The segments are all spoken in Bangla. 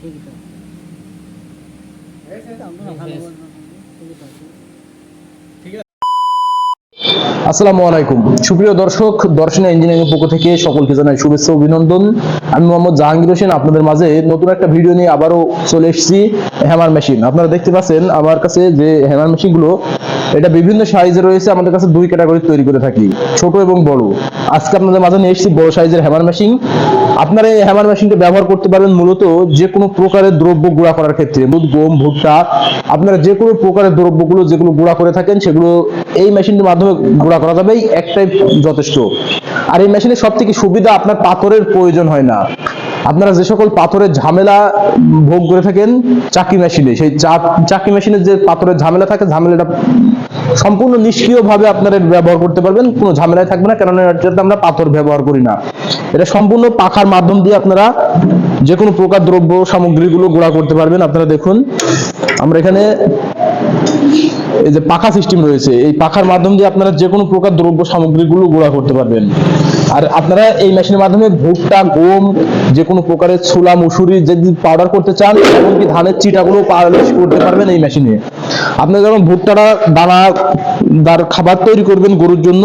ঠিক আছে। আপনারা ভালো বলবেন ঠিক আছে। আসসালামু আলাইকুম। সুপ্রিয় দর্শক দর্শনা ইঞ্জিনিয়ারিং পক্ষ থেকে সকলকে জানাই শুভেচ্ছা অভিনন্দন। আমি মোহাম্মদ জাহাঙ্গীর হোসেন আপনাদের মাঝে নতুন একটা ভিডিও নিয়ে আবারও চলে এসেছি হ্যামার মেশিন। আপনারা দেখতে পাচ্ছেন আমার কাছে যে হ্যামার মেশিনগুলো এটা বিভিন্ন সাইজে রয়েছে আমাদের কাছে দুই ক্যাটাগরি তৈরি করে থাকি ছোট এবং বড়। আজকে আপনাদের মাঝে নিয়ে এসেছি বড় সাইজের হ্যামার মেশিন। আপনারা এই হ্যামার মেশিনটা ব্যবহার করতে পারবেন মূলত যে কোনো প্রকারের দ্রব্য গুঁড়া করার ক্ষেত্রে। দুধ, গম, ভুট্টা, আপনারা যে কোনো প্রকারের দ্রব্যগুলো যেগুলো গুঁড়া করে থাকেন সেগুলো এই মেশিনটির মাধ্যমে গুঁড়া করা যাবে, এই একটাই যথেষ্ট। আর এই মেশিনের সব থেকে সুবিধা আপনার পাথরের প্রয়োজন হয় না। আপনারা যে সকল পাথরের ঝামেলা ভোগ করে থাকেন চাকি মেশিনে সেই চাকি মেশিনের যে পাথরের ঝামেলা থাকে, ঝামেলাটা সম্পূর্ণ নিষ্ক্রিয়ভাবে আপনারা এটা ব্যবহার করতে পারবেন, কোনো ঝামেলায় থাকবে না, কেননা এটাতে আমরা পাথর ব্যবহার করি না। এটা সম্পূর্ণ পাখার মাধ্যম দিয়ে আপনারা যে কোনো প্রকার দ্রব্য সামগ্রীগুলো গোড়া করতে পারবেন। আপনারা দেখুন, আমরা এখানে এই যে পাখা সিস্টেম রয়েছে, এই পাখার মাধ্যম দিয়ে আপনারা যে কোনো প্রকার দ্রব্য সামগ্রীগুলো গুঁড়া করতে পারবেন। আর আপনারা এই মেশিনের মাধ্যমে ভুট্টা, গম, যে কোনো প্রকারের ছোলা, মুসুরি যদি পাউডার করতে চান, এমনকি ধানের চিটাগুলো পালিশ করতে পারবেন এই মেশিনে আপনারা যখন ভুট্টাটা দানা, দার খাবার তৈরি করবেন গরুর জন্য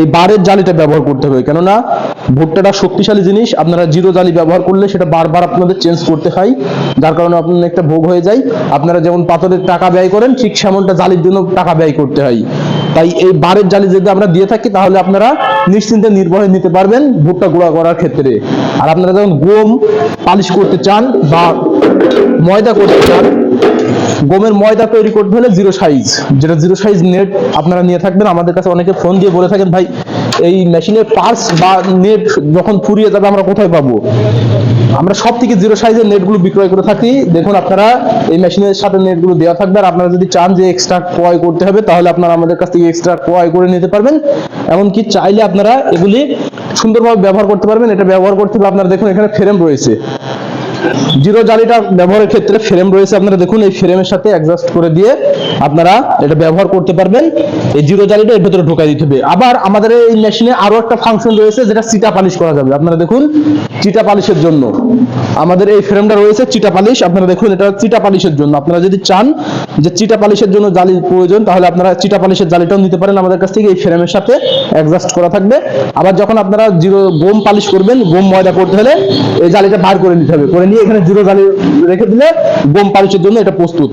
এই বারের জালিটা ব্যবহার করতে হবে, কেননা ভুট্টাটা শক্তিশালী জিনিস, আপনারা জিরো জালি ব্যবহার করলে সেটা বারবার আপনাদের চেঞ্জ করতে হয়, যার কারণে আপনার একটা ভোগ হয়ে যায়। আপনারা যেমন পাথরের টাকা ব্যয় করেন, ঠিক সেমনটা জালির জন্য টাকা ব্যয় করতে হয়। তাই এই বারের জালি যদি আমরা দিয়ে থাকি, তাহলে আপনারা নিশ্চিন্তে নির্ভয়ে নিতে পারবেন ভুট্টা গুঁড়া করার ক্ষেত্রে। আর আপনারা যখন গম পালিশ করতে চান বা ময়দা করতে চান, গমের ময়দা তৈরি করতে হলে জিরো সাইজ যেটা জিরো সাইজ নেট আপনারা নিয়ে থাকবেন। আমাদের কাছে অনেকে ফোন দিয়ে বলে থাকেন, ভাই, এই মেশিনের পার্স বা নেট যখন ফুরিয়ে যাবে, আমরা কোথায় পাবো? আমরা সব থেকে জিরো সাইজের নেটগুলো বিক্রয় করে থাকি। দেখুন, আপনারা এই মেশিনের সাথে নেটগুলো দেওয়া থাকবে, আর আপনারা যদি চান যে এক্সট্রা ক্রয় করতে হবে, তাহলে আপনারা আমাদের কাছ থেকে এক্সট্রা ক্রয় করে নিতে পারবেন। এমনকি চাইলে আপনারা এগুলি সুন্দরভাবে ব্যবহার করতে পারবেন। এটা ব্যবহার করতে হলে আপনারা দেখুন, এখানে ফ্রেম রয়েছে। জিরো জালিটা ব্যবহারের ক্ষেত্রে ফ্রেম রয়েছে। আপনারা দেখুন, এই ফ্রেমের সাথে অ্যাডজাস্ট করে দিয়ে আপনারা এটা ব্যবহার করতে পারবেন। এই জিরো জালিটা এর ভেতরে ঢোকাই দিতে হবে। আবার আমাদের এই মেশিনে আরও একটা ফাংশন রয়েছে, যেটা চিটা পালিশ করা যাবে। আপনারা দেখুন, চিটা পালিশের জন্য। আমাদের এই ফ্রেমটা রয়েছে চিটা পালিশ। আপনারা দেখুন, এটা চিটা পালিশের জন্য। আপনারা যদি চান যে চিটা পালিশের জন্য জালির প্রয়োজন, তাহলে আপনারা চিটা পালিশের জালিটাও নিতে পারেন। আমাদের কাছ থেকে এই ফ্রেমের সাথে অ্যাডজাস্ট করা থাকবে। আবার যখন আপনারা জিরো গম পালিশ করবেন গম ময়দা করতে হলে এই জালিটা বার করে নিতে হবে। করে নিয়ে এখানে জিরো জালি রেখে দিলে গম পালিশের জন্য এটা প্রস্তুত।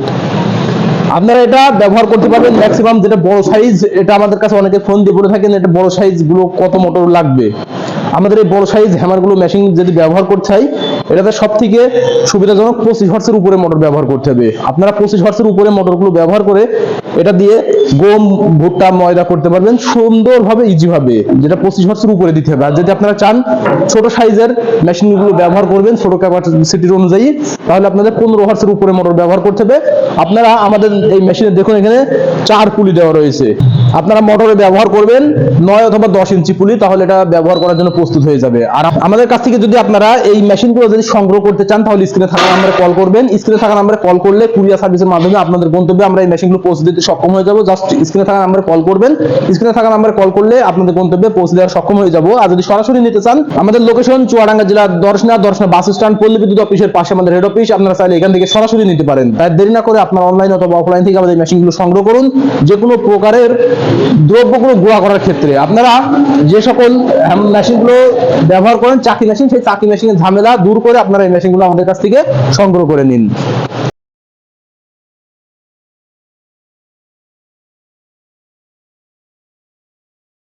আপনারা এটা ব্যবহার করতে পারবেন ম্যাক্সিমাম যেটা বড় সাইজ এটা আমাদের কাছে অনেকে ফোন দিয়ে বলে থাকেন, এটা বড় সাইজগুলো কত মোটর লাগবে? আমাদের এই বড় সাইজ হ্যামারগুলো মেশিন যদি ব্যবহার করতে চাই এটাতে সব থেকে সুবিধাজনক পঁচিশ হর্সের উপরে মোটর ব্যবহার করতে হবে। আপনারা পঁচিশ হর্সের উপরে মোটরগুলো ব্যবহার করে এটা দিয়ে গম, ভুট্টা, ময়দা করতে পারবেন সুন্দরভাবে ইজি ভাবে যেটা পঁচিশ হর্সের উপরে দিতে হবে। আর যদি আপনারা চান ছোট সাইজের মেশিনগুলো ব্যবহার করবেন, ছোট ক্যাপাসিটির অনুযায়ী, তাহলে আপনাদের পনেরো হর্সের উপরে মোটর ব্যবহার করতে হবে। আপনারা আমাদের এই মেশিনে দেখুন, এখানে চার পুলি দেওয়া রয়েছে। আপনারা মোটরে ব্যবহার করবেন নয় অথবা দশ ইঞ্চি পুলি, তাহলে এটা ব্যবহার করার জন্য প্রস্তুত হয়ে যাবে। আর আমাদের কাছ থেকে যদি আপনারা এই মেশিনগুলো যদি সংগ্রহ করতে চান, তাহলে স্ক্রিনে থাকা নাম্বারে কল করবেন। স্ক্রিনে থাকা নাম্বারে কল করলে কুরিয়ার সার্ভিসের মাধ্যমে আপনাদের গন্তব্যে আমরা এই মেশিনগুলো পৌঁছে দিতে সক্ষম হয়ে যাব জাস্ট স্ক্রিনে থাকা নাম্বারে কল করবেন। স্ক্রিনে থাকা নাম্বারে কল করলে আপনাদের গন্তব্যে পৌঁছে দেওয়ার সক্ষম হয়ে যাব। আর যদি সরাসরি নিতে চান, আমাদের লোকেশন চুয়াডাঙ্গা জেলার দর্শনা দর্শনা বাস স্ট্যান্ড পল্লী বিদ্যুৎ অফিসের পাশে আমাদের হেড অফিস আপনারা চাইলে এখান থেকে সরাসরি নিতে পারেন। তাই দেরি না করে আপনার অনলাইন অথবা অফলাইন থেকে আমাদের মেশিনগুলো সংগ্রহ করুন। যে কোনো প্রকারের দ্রব্যগুলো গুঁড়া করার ক্ষেত্রে আপনারা যে সকল মেশিনগুলো ব্যবহার করেন, চাকি মেশিন সেই চাকি মেশিনের ঝামেলা দূর করে আপনারা এই মেশিনগুলো আমাদের কাছ থেকে সংগ্রহ করে নিন।